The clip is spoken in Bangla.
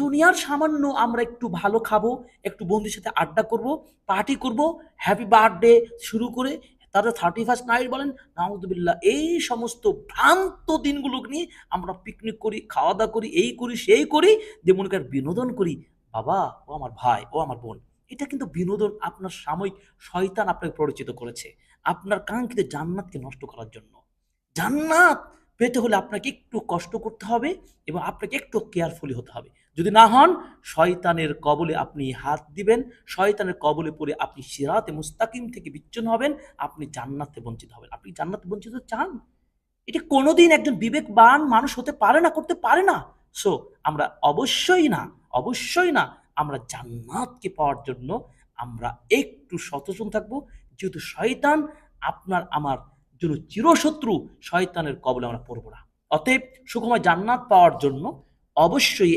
দুনিয়ার সামান্য আমরা একটু ভালো খাব, একটু বন্ধুর সাথে আড্ডা করব পার্টি করব হ্যাপি বার্থডে শুরু করে তাদের থার্টি ফার্স্ট নাইট বলেন নাউদুবিল্লাহ এই সমস্ত ভ্রান্ত দিনগুলোকে নিয়ে আমরা পিকনিক করি খাওয়া দাওয়া করি, এই করি, সেই করি যে মনে করেন বিনোদন করি। বাবা, ও আমার ভাই, ও আমার বোন, এটা কিন্তু বিনোদন আপনার সাময়িক শয়তান আপনাকে পরিচিত করেছে, আপনার কাঙ্ক্ষিত জান্নাতকে নষ্ট করার জন্য। জান্নাত পেতে হলে আপনাকে একটু কষ্ট করতে হবে এবং আপনাকে একটু কেয়ারফুলি হতে হবে। যদি না হন, শয়তানের কবলে আপনি হাত দিবেন, শয়তানের কবলে পড়ে আপনি সিরাতে মুস্তাকিম থেকে বিচ্ছন্ন হবেন, আপনি জান্নাতে বঞ্চিত হবেন। আপনি জান্নাতে বঞ্চিত চান? এটি কোনোদিন একজন বিবেকবান মানুষ হতে পারে না, করতে পারে না। সো আমরা অবশ্যই না অবশ্যই না, আমরা জান্নাতকে পাওয়ার জন্য আমরা একটু সচেতন থাকব। যেহেতু শয়তান আপনার, আমার জন্য চিরশত্রু শয়তানের কবলে আমরা পড়ব না। অতএব সুখময় জান্নাত পাওয়ার জন্য অবশ্যই